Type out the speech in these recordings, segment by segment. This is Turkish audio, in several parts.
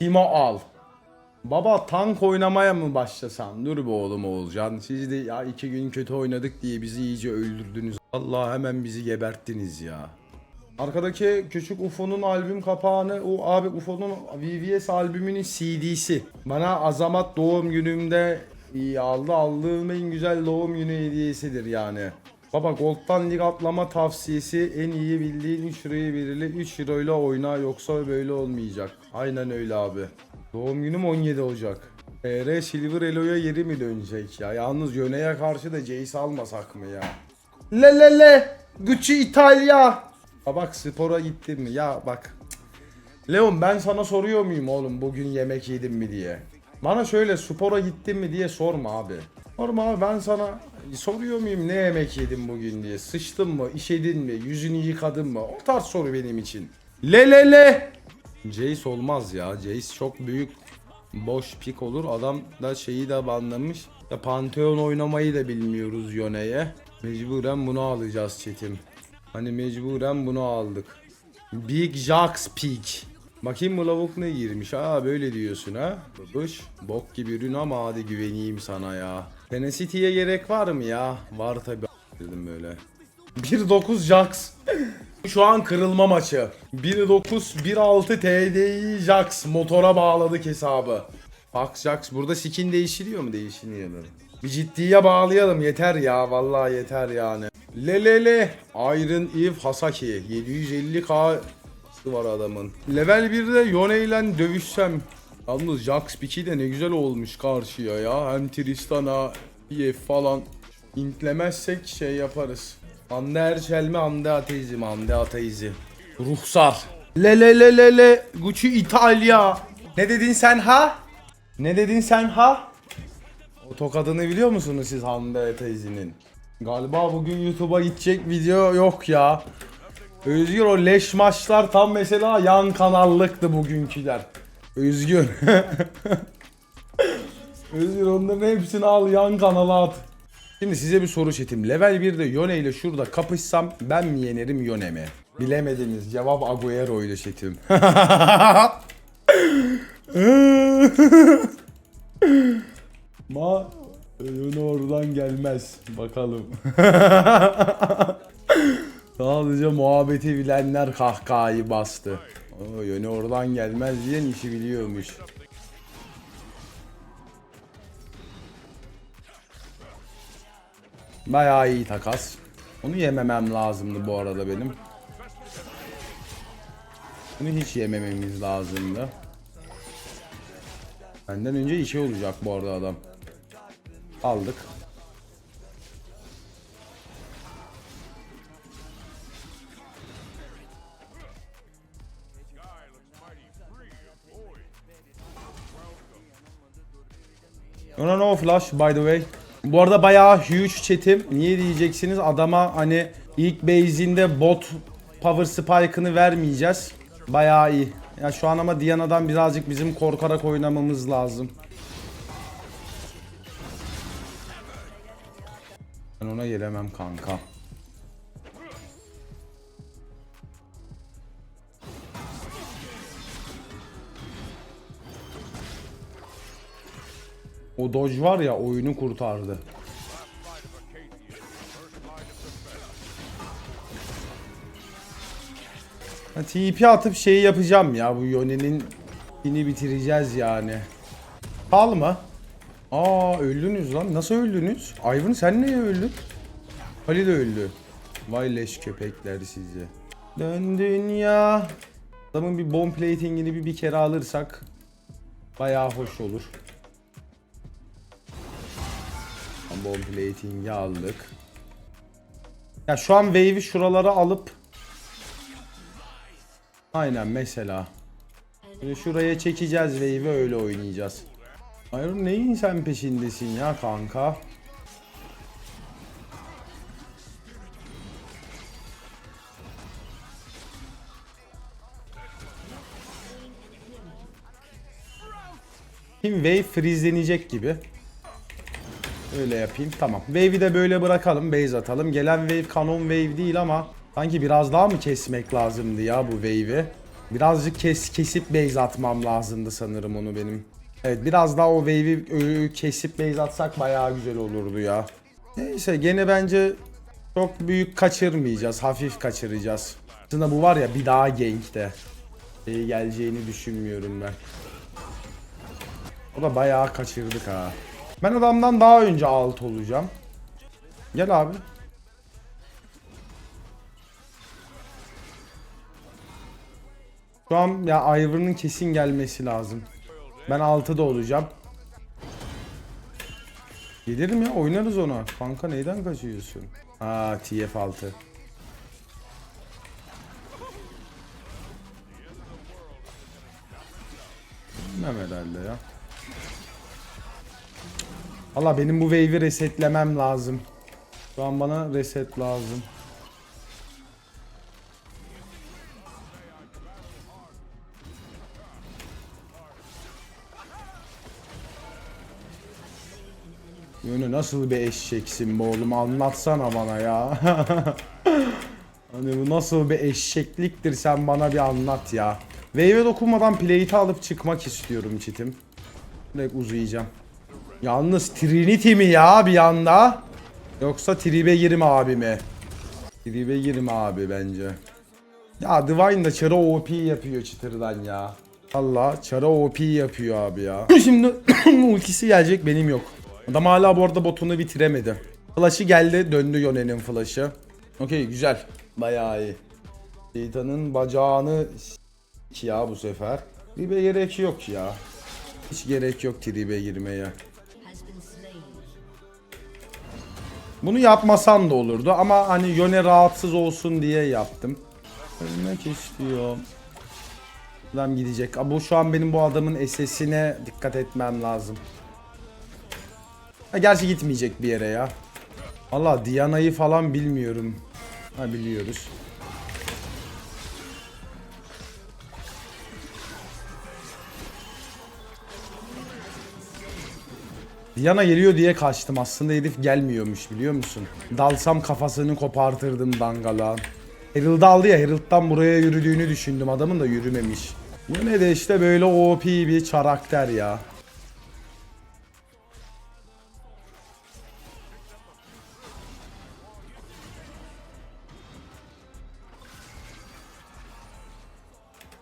Timo al. Baba tank oynamaya mı başlasan? Dur be oğlum Oğulcan. Siz de ya iki gün kötü oynadık diye bizi iyice öldürdünüz. Allah hemen bizi geberttiniz ya. Arkadaki küçük UFO'nun albüm kapağını o abi UFO'nun VVS albümünün CD'si. Bana Azamat doğum günümde iyi aldı. Aldığım en güzel doğum günü hediyesidir yani. Baba Gold'dan lig atlama tavsiyesi en iyi bildiğin 3 liraya verili 3 lirayla oyna yoksa böyle olmayacak. Aynen öyle abi. Doğum günüm 17 Ocak. TR Silver Elo'ya yeri mi dönecek ya? Yalnız Yöne'ye karşı da Jace almasak mı ya? Le le le! Gucci İtalya! Ha bak spora gittin mi? Ya bak. Leon ben sana soruyor muyum oğlum bugün yemek yedin mi diye? Bana şöyle spora gittin mi diye sorma abi. Sorma abi ben sana soruyor muyum ne yemek yedin bugün diye. Sıçtın mı, işedin mi, yüzünü yıkadın mı? O tarz soru benim için. Le le le! Jace olmaz ya. Jace çok büyük boş pik olur. Adam da şeyi de banlamış. Ya Pantheon oynamayı da bilmiyoruz Yone'ye. Mecburen bunu alacağız çetim. Hani mecburen bunu aldık. Big Jax Peak. Bakayım bu lavuk ne girmiş? Ha böyle diyorsun ha. Babış. Bok gibi ürün ama hadi güveneyim sana ya. Tenaciti'ye gerek var mı ya? Var tabi dedim böyle. 1.9 Jax. Şu an kırılma maçı. 1.9 1.6 TDI Jax motora bağladık hesabı. Fox Jax burada skin değişiliyor mu? Değişiliyor? Bir ciddiye bağlayalım yeter ya vallahi yeter yani. Lelele Iron Eve Hasaki 750k var adamın. Level 1'de Yone ile dövüşsem Yalnız Jax Piki de ne güzel olmuş karşıya ya. Hem Tristan'a, EF falan intlemezsek şey yaparız. Hande Erçel mi Hande Ateizi mi Hande Ateizi. Ruhsar. Le le le le le Gucci İtalya. Ne dedin sen ha? Ne dedin sen ha? O tokadını biliyor musunuz siz Hande teyzenin? Galiba bugün YouTube'a gidecek video yok ya. Özgür o leş maçlar tam mesela yan kanallıktı bugünküler. Özgür. Özgür onların hepsini al yan kanala at. Şimdi size bir soru çetim. Level 1'de Yone ile şurada kapışsam ben mi yenerim Yone mi? Bilemediniz. Cevap Agüero ile çetim. Ma Yone oradan gelmez. Bakalım. Sadece muhabbeti bilenler kahkahayı bastı. O Yone oradan gelmez diyen işi biliyormuş. Bayağı iyi takas. Onu yememem lazımdı bu arada benim. Bunu hiç yemememiz lazımdı. Benden önce işi olacak bu arada adam. Aldık. No no no flash by the way. Bu arada bayağı huge chat'im. Niye diyeceksiniz? Adama hani ilk base'inde bot power spike'ını vermeyeceğiz. Bayağı iyi. Ya şu an ama Diana'dan birazcık bizim korkarak oynamamız lazım. Ben ona gelemem kanka. O dodge var ya oyunu kurtardı. Ha, TP atıp şeyi yapacağım ya bu Yone'nin ini bitireceğiz yani. Kal mı? Aa öldünüz lan. Nasıl öldünüz? Ivan sen niye öldün? Ali de öldü. Vay leş köpekler sizi. Dön dünya. Adamın bir bomb platingini bir, bir kere alırsak bayağı hoş olur. Bomb plating'i aldık. Ya şu an wave'i şuralara alıp Aynen mesela. Böyle şuraya çekeceğiz wave'i öyle oynayacağız. Hayır neyin sen peşindesin ya kanka? Şimdi wave freezelenecek gibi. Öyle yapayım. Tamam. Wave'i de böyle bırakalım. Base atalım. Gelen wave kanon wave değil ama sanki biraz daha mı kesmek lazımdı ya bu wave'i? Birazcık kes kesip base atmam lazımdı sanırım onu benim. Evet biraz daha o wave'i ö- kesip base atsak bayağı güzel olurdu ya. Neyse gene bence çok büyük kaçırmayacağız. Hafif kaçıracağız. Aslında bu var ya bir daha gank'te. Şey geleceğini düşünmüyorum ben. O da bayağı kaçırdık ha. Ben adamdan daha önce alt olacağım. Gel abi. Şu an ya Ivor'ın kesin gelmesi lazım. Ben 6'da olacağım. Gelirim ya oynarız ona. Kanka neyden kaçıyorsun? Aa TF6. Bilmem herhalde ya. Allah benim bu wave'i resetlemem lazım. Şu an bana reset lazım. Yönü nasıl bir eşeksin be oğlum anlatsana bana ya. hani bu nasıl bir eşekliktir sen bana bir anlat ya. Wave'e dokunmadan plate'i alıp çıkmak istiyorum çitim. Direkt uzayacağım. Yalnız Trinity mi ya bir yanda? Yoksa Tribe girme abi mi? Tribe girme abi bence. Ya Divine da Chara OP yapıyor çıtırdan ya. Allah Chara OP yapıyor abi ya. Şimdi ultisi gelecek benim yok. Adam hala bu arada botunu bitiremedi. Flash'ı geldi döndü Yone'nin flash'ı. Okey güzel. Bayağı iyi. Şeytanın bacağını ya bu sefer. Tribe gerek yok ya. Hiç gerek yok tribe girmeye. Bunu yapmasam da olurdu ama hani Yone rahatsız olsun diye yaptım. Ölmek istiyorum. Adam gidecek. Bu şu an benim bu adamın SS'ine dikkat etmem lazım. Ha, gerçi gitmeyecek bir yere ya. Valla Diana'yı falan bilmiyorum. Ha biliyoruz. Diana geliyor diye kaçtım. Aslında herif gelmiyormuş biliyor musun? Dalsam kafasını kopartırdım dangala. Herald'ı aldı ya Herald'dan buraya yürüdüğünü düşündüm. Adamın da yürümemiş. Bu ne de işte böyle OP bir karakter ya.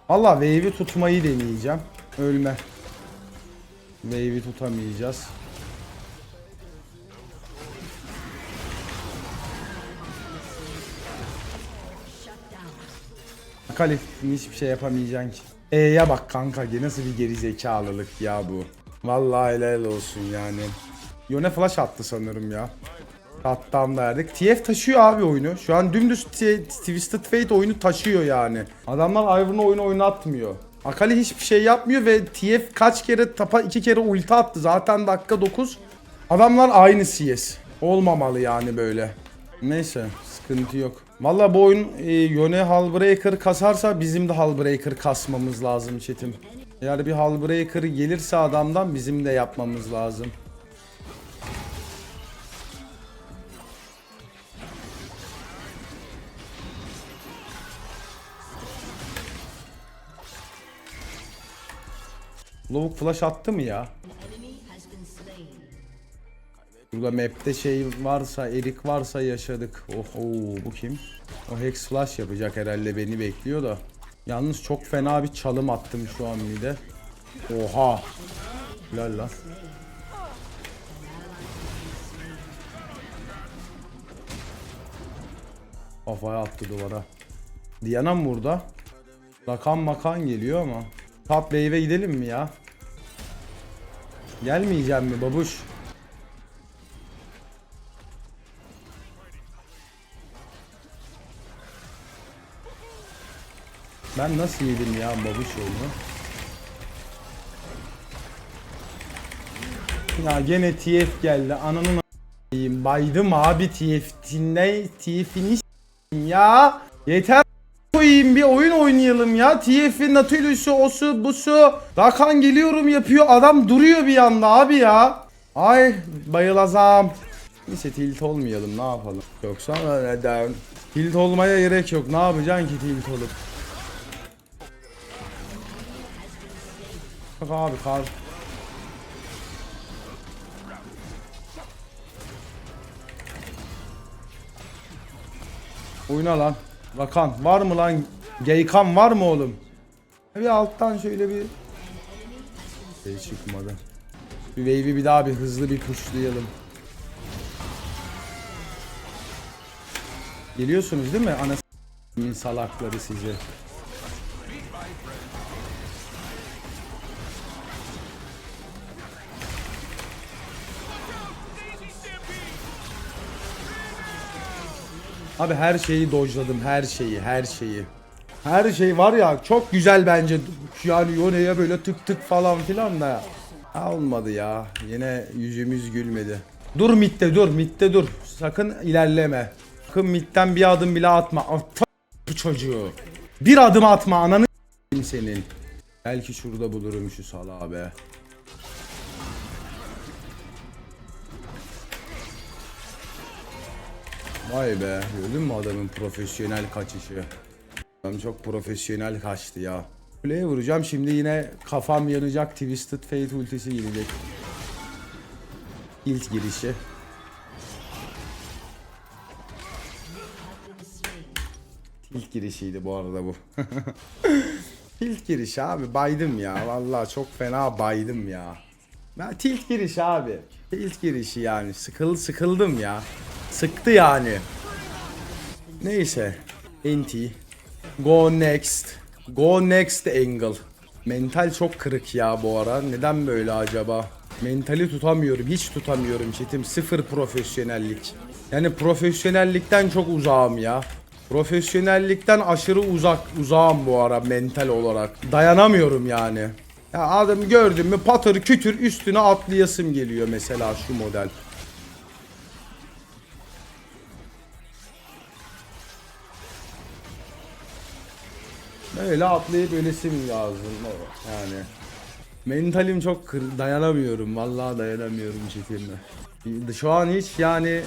Valla wave'i tutmayı deneyeceğim. Ölme. Wave'i tutamayacağız. Kalif hiçbir şey yapamayacaksın ki. E'ye bak kanka nasıl bir geri zekalılık ya bu. Vallahi helal olsun yani. Yone flash attı sanırım ya. Kattan verdik. TF taşıyor abi oyunu. Şu an dümdüz Twisted Fate oyunu taşıyor yani. Adamlar Ivor'un oyunu oynatmıyor. Akali hiçbir şey yapmıyor ve TF kaç kere tapa iki kere ulti attı. Zaten dakika 9. Adamlar aynı CS. Olmamalı yani böyle. Neyse sıkıntı yok. Valla bu oyun e, Yone Hullbreaker kasarsa bizim de Hullbreaker kasmamız lazım çetim. Eğer bir Hullbreaker gelirse adamdan bizim de yapmamız lazım. Lavuk flash attı mı ya? Burada map'te şey varsa, erik varsa yaşadık. Oh, oo, bu kim? O Hex Flash yapacak herhalde beni bekliyor da. Yalnız çok fena bir çalım attım şu an bir de. Oha. Lala. lan. Kafaya attı duvara. Diana mı burada? Rakan makan geliyor ama. Top wave'e gidelim mi ya? Gelmeyeceğim mi babuş? Ben nasıl yedim ya babuş onu? Ya gene TF geldi. Ananın a**ayım. Baydım abi TF'tinle TF'ini ya. Yeter koyayım bir oyun oynayalım ya. TF'in Nautilus'u, osu, busu. Rakan geliyorum yapıyor. Adam duruyor bir yanda abi ya. Ay bayılazam. Neyse tilt olmayalım ne yapalım. Yoksa neden? Tilt olmaya gerek yok. Ne yapacaksın ki tilt olup? Bak abi kar. Oyna lan. Rakan var mı lan? Geykan var mı oğlum? Bir alttan şöyle bir şey çıkmadı. Bir wave'i bir daha bir hızlı bir pushlayalım. Geliyorsunuz değil mi? Anasının salakları sizi. Abi her şeyi dojladım, her şeyi, her şeyi. Her şey var ya çok güzel bence. Yani Yone'ye böyle tık tık falan filan da. Ha, olmadı ya. Yine yüzümüz gülmedi. Dur mitte dur, mitte dur. Sakın ilerleme. Sakın mitten bir adım bile atma. At bu çocuğu. Bir adım atma ananı senin. Belki şurada bulurum şu salağı be. Vay be gördün mü adamın profesyonel kaçışı. Adam çok profesyonel kaçtı ya. Kuleye vuracağım şimdi yine kafam yanacak Twisted Fate ultisi gelecek. İlk girişi. İlk girişiydi bu arada bu. İlk giriş abi baydım ya vallahi çok fena baydım ya. Ben tilt giriş abi. Tilt girişi yani sıkıl sıkıldım ya. Sıktı yani. Neyse. NT. Go next. Go next angle. Mental çok kırık ya bu ara. Neden böyle acaba? Mentali tutamıyorum. Hiç tutamıyorum çetim. Sıfır profesyonellik. Yani profesyonellikten çok uzağım ya. Profesyonellikten aşırı uzak uzağım bu ara mental olarak. Dayanamıyorum yani. Ya adamı gördüm mü patır kütür üstüne atlayasım geliyor mesela şu model. Böyle atlayıp ölesim lazım yani. Mentalim çok kır, dayanamıyorum vallahi dayanamıyorum çetimle. Şu an hiç yani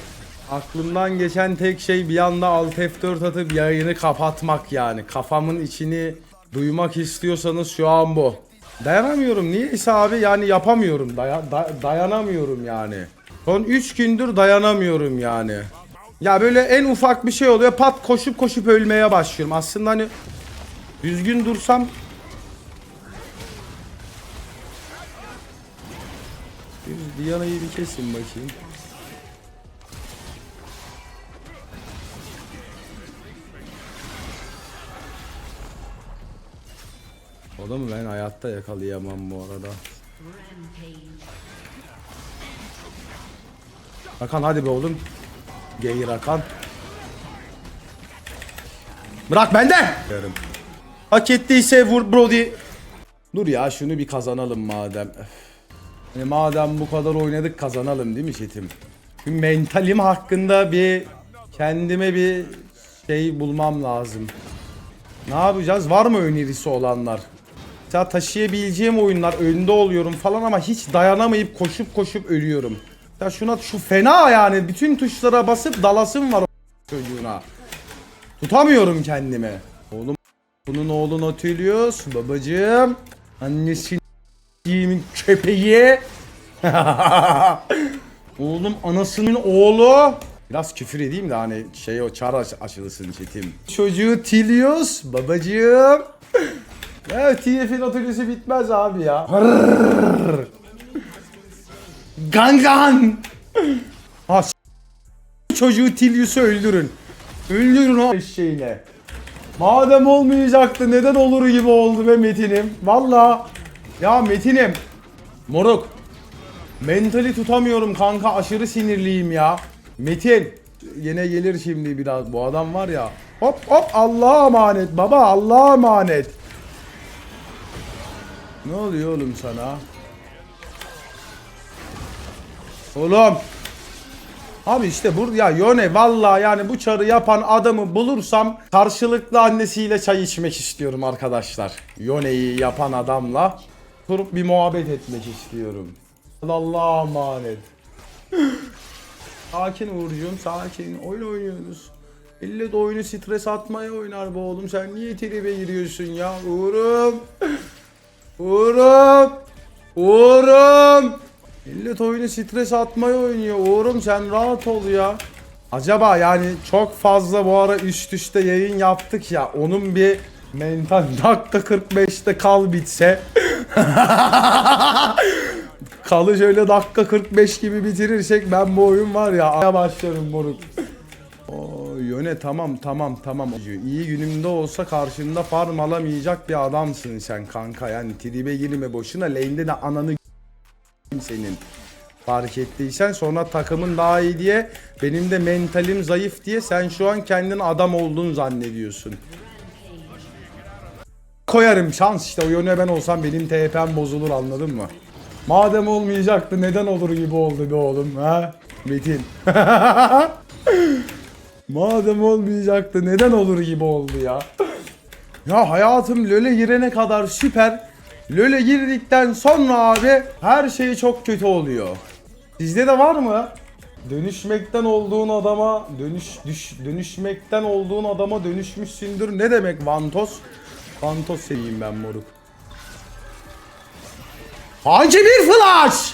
aklımdan geçen tek şey bir anda Alt F4 atıp yayını kapatmak yani. Kafamın içini duymak istiyorsanız şu an bu. Dayanamıyorum niyeyse abi yani yapamıyorum Daya- da- dayanamıyorum yani. Son 3 gündür dayanamıyorum yani. Ya böyle en ufak bir şey oluyor pat koşup koşup ölmeye başlıyorum. Aslında hani Düzgün dursam Bir Diana'yı bir kesin bakayım. Adamı ben hayatta yakalayamam bu arada. Rakan hadi be oğlum. Gey Rakan. Bırak bende. Yarım. Hak ettiyse vur Brody. Dur ya şunu bir kazanalım madem. Yani madem bu kadar oynadık kazanalım değil mi Çetim? Şu mentalim hakkında bir kendime bir şey bulmam lazım. Ne yapacağız? Var mı önerisi olanlar? Ya taşıyabileceğim oyunlar önde oluyorum falan ama hiç dayanamayıp koşup koşup ölüyorum. Ya şuna şu fena yani bütün tuşlara basıp dalasım var o çocuğuna. Tutamıyorum kendimi. Bunun oğlu Nautilus babacığım. Annesi Yemin köpeği. Oğlum anasının oğlu. Biraz küfür edeyim de hani şey o çar aç açılsın çetim. Çocuğu Tilius babacığım. Ya TF'in otobüsü bitmez abi ya. Gangan. Ha çocuğu Tilius'u öldürün. Öldürün o eşeğine. Madem olmayacaktı neden olur gibi oldu be Metin'im. Valla. Ya Metin'im. Moruk. Mentali tutamıyorum kanka aşırı sinirliyim ya. Metin. Yine gelir şimdi biraz bu adam var ya. Hop hop Allah'a emanet baba Allah'a emanet. Ne oluyor oğlum sana? Oğlum. Abi işte bur ya Yone vallahi yani bu çarı yapan adamı bulursam karşılıklı annesiyle çay içmek istiyorum arkadaşlar. Yone'yi yapan adamla durup bir muhabbet etmek istiyorum. Allah'a emanet. sakin Uğurcuğum sakin. Oyun oynuyoruz. İlle de oyunu stres atmaya oynar bu oğlum. Sen niye tribe giriyorsun ya Uğur'um? Uğur'um. Uğur'um. Millet oyunu stres atmayı oynuyor. Uğur'um sen rahat ol ya. Acaba yani çok fazla bu ara üst üste yayın yaptık ya. Onun bir mental dakika 45'te kal bitse. Kalı şöyle dakika 45 gibi bitirirsek ben bu oyun var ya aya başlarım moruk. Oo, yöne tamam tamam tamam. İyi günümde olsa karşında farm alamayacak bir adamsın sen kanka. Yani tribe girme boşuna. Lane'de de ananı senin. Fark ettiysen sonra takımın daha iyi diye benim de mentalim zayıf diye sen şu an kendin adam olduğunu zannediyorsun. Koyarım şans işte o yöne ben olsam benim TP'm bozulur anladın mı? Madem olmayacaktı neden olur gibi oldu be oğlum ha? Metin. Madem olmayacaktı neden olur gibi oldu ya. Ya hayatım LoL'e girene kadar süper. LoL'e girdikten sonra abi her şey çok kötü oluyor. Sizde de var mı? Dönüşmekten olduğun adama dönüş düş, dönüşmekten olduğun adama dönüşmüşsündür. Ne demek Vantos? Vantos seveyim ben moruk. Hangi bir flash?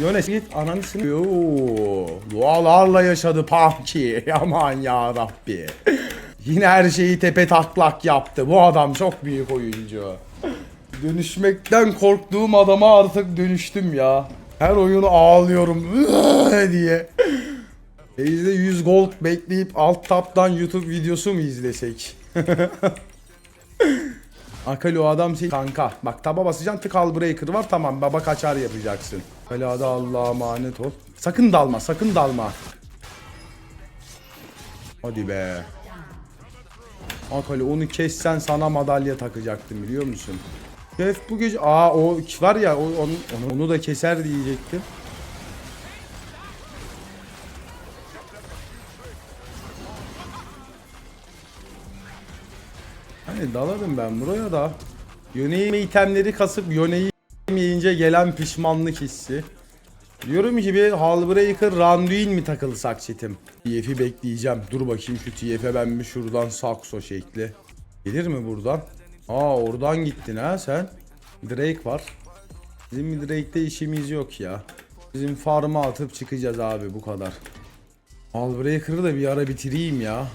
Yönet git ananısını. Yoo, dualarla yaşadı Pamki. Aman ya Rabbi. Yine her şeyi tepe taklak yaptı. Bu adam çok büyük oyuncu. Dönüşmekten korktuğum adama artık dönüştüm ya. Her oyunu ağlıyorum diye. Bizde 100 gold bekleyip alt taptan YouTube videosu mu izlesek? Akali o adam şey kanka. Bak taba basacaksın tık al breaker var tamam baba kaçar yapacaksın. Akali hadi Allah'a emanet ol. Sakın dalma sakın dalma. Hadi be. Akali onu kessen sana madalya takacaktım biliyor musun? Şef bu gece aa o var ya onu, onu, onu da keser diyecektim. Hani dalarım ben buraya da. Yöneğime itemleri kasıp yöneği yemeyince gelen pişmanlık hissi. Diyorum ki bir Hallbreaker Randuin mi takılsak çetim? TF'i bekleyeceğim. Dur bakayım şu TF'e ben bir şuradan sakso şekli. Gelir mi buradan? Aa oradan gittin ha sen. Drake var. Bizim bir Drake'de işimiz yok ya. Bizim farm'a atıp çıkacağız abi bu kadar. Hallbreaker'ı da bir ara bitireyim ya.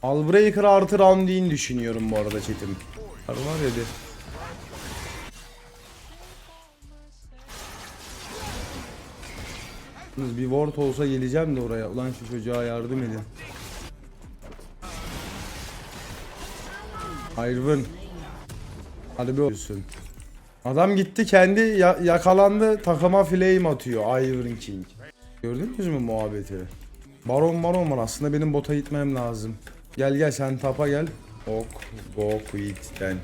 Hallbreaker artı Randuin düşünüyorum bu arada chatim. Var var ya Yalnız Bir ward olsa geleceğim de oraya. Ulan şu çocuğa yardım edin. Iron. Hadi bir olsun. Adam gitti kendi ya- yakalandı takıma flame atıyor Iron King. Gördünüz mü muhabbeti? Baron baron var aslında benim bota gitmem lazım. Gel gel sen tapa gel. Ok go quit'ten.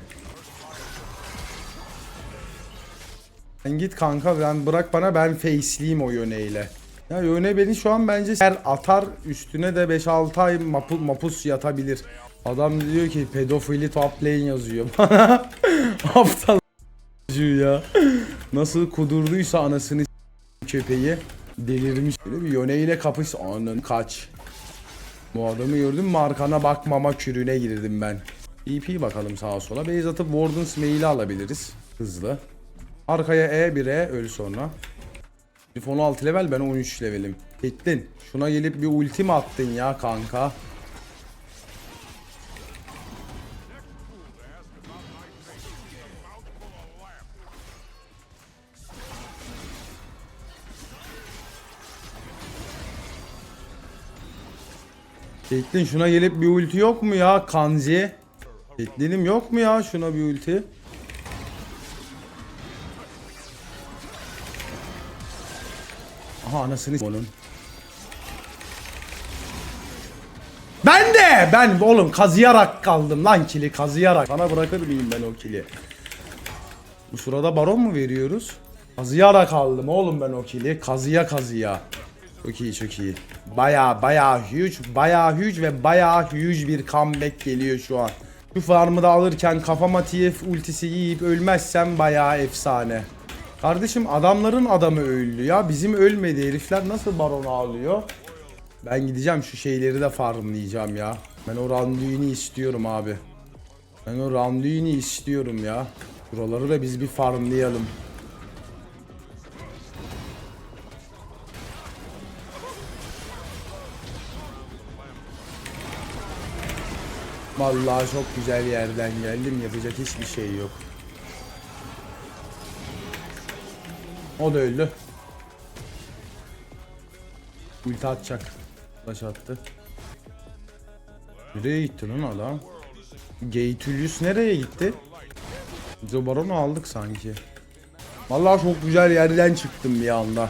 Sen git kanka ben bırak bana ben faceleyeyim o yöneyle. Ya yöne beni şu an bence her atar üstüne de 5-6 ay mapu, mapus yatabilir. Adam diyor ki pedofili top lane yazıyor bana. Aptal ya. Nasıl kudurduysa anasını köpeği delirmiş. Böyle bir yöneyle kapış anın kaç. Bu adamı gördüm mü arkana bakmama kürüne girdim ben. EP bakalım sağa sola. Base atıp Warden's mail'i alabiliriz. Hızlı. Arkaya E bir E öl sonra. Herif 16 level ben 13 levelim. Gittin. Şuna gelip bir ulti mi attın ya kanka? Caitlyn şuna gelip bir ulti yok mu ya Kanzi? Caitlyn'im yok mu ya şuna bir ulti? Anasını onun. Ben de ben oğlum kazıyarak kaldım lan kili kazıyarak. Sana bırakır mıyım ben o kili? Bu sırada baron mu veriyoruz? Kazıyarak aldım oğlum ben o kili. Kazıya kazıya. Çok iyi çok iyi. Baya baya huge, baya huge ve baya huge bir comeback geliyor şu an. Şu farmı da alırken kafama TF ultisi yiyip ölmezsem baya efsane. Kardeşim adamların adamı öldü ya. Bizim ölmedi herifler nasıl baron ağlıyor? Ben gideceğim şu şeyleri de farmlayacağım ya. Ben o Randuin'i istiyorum abi. Ben o Randuin'i istiyorum ya. Buraları da biz bir farmlayalım. Vallahi çok güzel yerden geldim. Yapacak hiçbir şey yok. O da öldü. Ulti atacak. Taş attı. Nereye gitti lan adam? Gaetulus nereye gitti? Zobaron'u aldık sanki. Vallahi çok güzel yerden çıktım bir anda.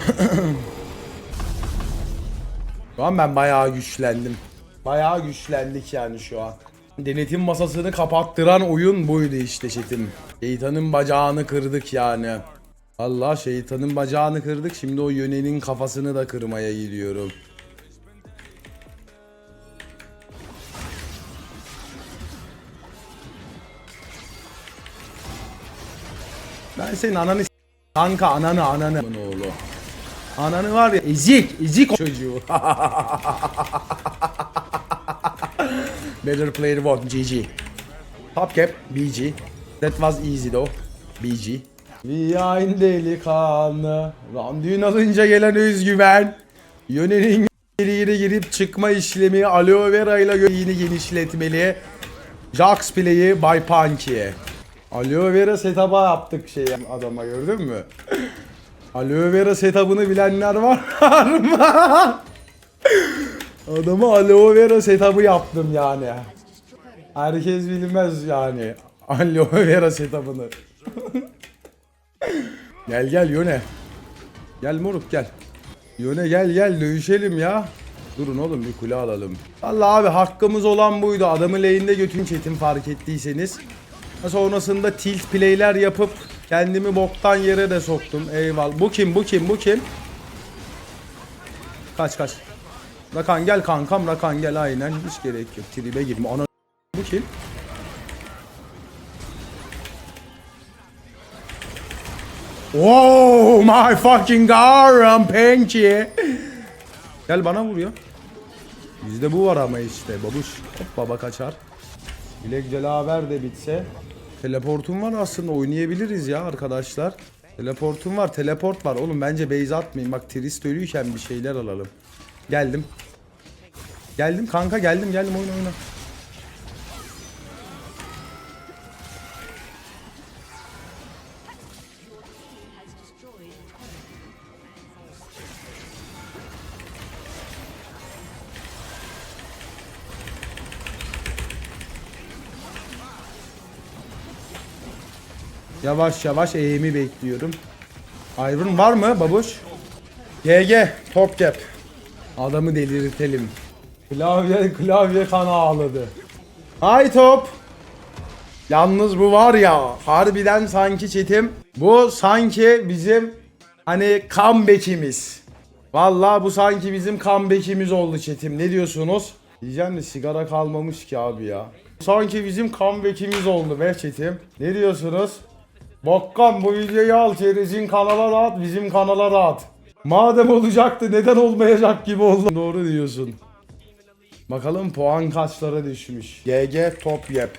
Şu an ben bayağı güçlendim. Bayağı güçlendik yani şu an. Denetim masasını kapattıran oyun buydu işte çetim. Şeytanın bacağını kırdık yani. Allah şeytanın bacağını kırdık. Şimdi o yönenin kafasını da kırmaya gidiyorum. Ben senin ananı Kanka ananı ananı oğlu. Ananı var ya ezik ezik çocuğu. Better player what GG. Top cap BG. That was easy though. BG. Viyain delikanlı. Randuin alınca gelen özgüven. Yönenin geriye girip çıkma işlemi aloe vera ile göğeğini genişletmeli. Jax play'i by Punky. Aloe vera setup'a yaptık şey adama gördün mü? Aloe vera setup'ını bilenler var mı? Adama aloe vera setup'ı yaptım yani. Herkes bilmez yani. Aloe vera setup'ını. gel gel Yone. Gel moruk gel. Yone gel gel dövüşelim ya. Durun oğlum bir kule alalım. Allah abi hakkımız olan buydu. Adamı lane'de götün çetin fark ettiyseniz. Sonrasında tilt play'ler yapıp kendimi boktan yere de soktum. Eyvallah. Bu kim? Bu kim? Bu kim? Kaç kaç. Rakan gel kankam Rakan gel aynen hiç gerek yok. Tribe girme. Ana bu kim? Oh my fucking god Penki. Gel bana vuruyor. Bizde bu var ama işte babuş. Hop baba kaçar. Bilek Celaber de bitse. Teleportum var aslında oynayabiliriz ya arkadaşlar. Teleportum var teleport var oğlum bence base atmayın. Bak Trist ölüyken bir şeyler alalım. Geldim. Geldim kanka geldim geldim oyna oyna. Yavaş yavaş eğimi bekliyorum. Iron var mı babuş? GG top cap. Adamı delirtelim. Klavye klavye kana ağladı. Hay top. Yalnız bu var ya harbiden sanki çetim. Bu sanki bizim hani comeback'imiz. Vallahi bu sanki bizim comeback'imiz oldu çetim. Ne diyorsunuz? Diyeceğim de sigara kalmamış ki abi ya. Sanki bizim comeback'imiz oldu be çetim. Ne diyorsunuz? Bakkan bu videoyu al çerezin kanala da at bizim kanala da at. Madem olacaktı neden olmayacak gibi oldu. Doğru diyorsun. Bakalım puan kaçlara düşmüş. GG top yep.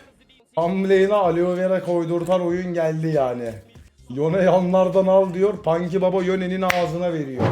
Hamleyle aloe vera koydurtan oyun geldi yani. Yone yanlardan al diyor. Panki baba Yone'nin ağzına veriyor.